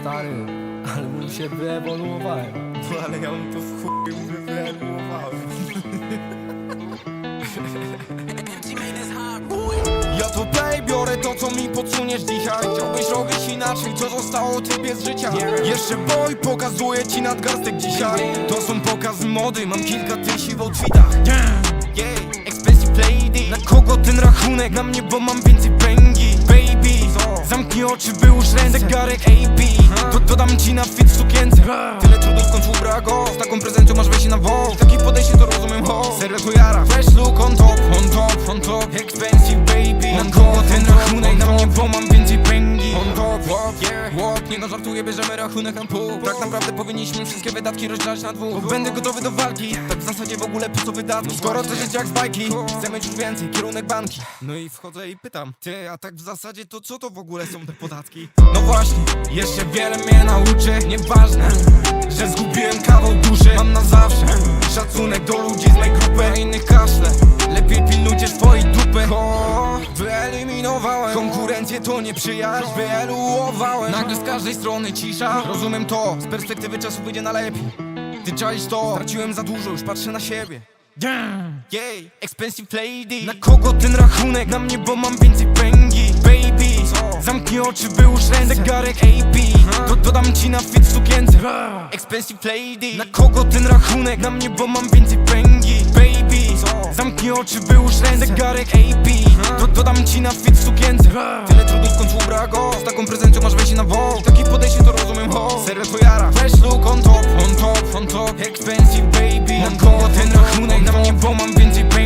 Stary, ale mu się wyewoluowałem No ale ja mu to w chuj wyewoluowałem Ja to play, biorę to co mi podsuniesz dzisiaj. Chciałbyś robić inaczej, co zostało tobie z życia? Jeszcze boy, pokazuję ci nadgarstek dzisiaj. To są pokazy mody, mam kilka tysięcy w outfitach Yeah, expensive lady. Na kogo ten rachunek? Na mnie, bo mam więcej pęgi zamknij oczy, już ręce. Zegarek AB, to dodam ci na fit w sukience. Tyle trudów w końcu ubra go. Z taką prezencją masz wejście na wąż Takie podejście to rozumiem ho. Serio to jara Fresh look on top, on top, on top. Expensive baby Na kogo Nie no żartuję, bierzemy rachunek na pół Tak naprawdę powinniśmy wszystkie wydatki rozdzielać na dwóch. Bo będę gotowy do walki Tak w zasadzie w ogóle po co wydatki? Skoro to życie jak z bajki Chcę mieć już więcej, kierunek banki. No i wchodzę i pytam Ty, a tak w zasadzie to co to w ogóle są te podatki? No właśnie, jeszcze wiele mnie nauczy. Nieważne, że zgubiłem kawał duszy. Mam na zawsze szacunek do ludzi z mojej grupy. Innych kaszle wyeliminowałem Konkurencję to nie przyjaźń. Wyeluowałem. Nagle z każdej strony cisza. Rozumiem to, z perspektywy czasu wyjdzie na lepiej. Ty czaisz to, straciłem za dużo, już patrzę na siebie. Jej, expensive lady. Na kogo ten rachunek? Na mnie, bo mam więcej pęgi. Baby, zamknij oczy, by już ręce. Zegarek AB, to dodam ci na fit w sukience. Expensive lady. Na kogo ten rachunek? Na mnie, bo mam więcej pęgi. Baby, zamknij oczy, by już Zegarek AB, to dodam ci na fit w sukience. Tyle trudów w końcu ubra go. Z taką prezencją masz wejście na wąż Takie podejście to rozumiem ho. Serio to jara. Fresh look on top, on top, on top. Expensive baby Na kogo ten rachunek? Na mnie, bo mam więcej pęgi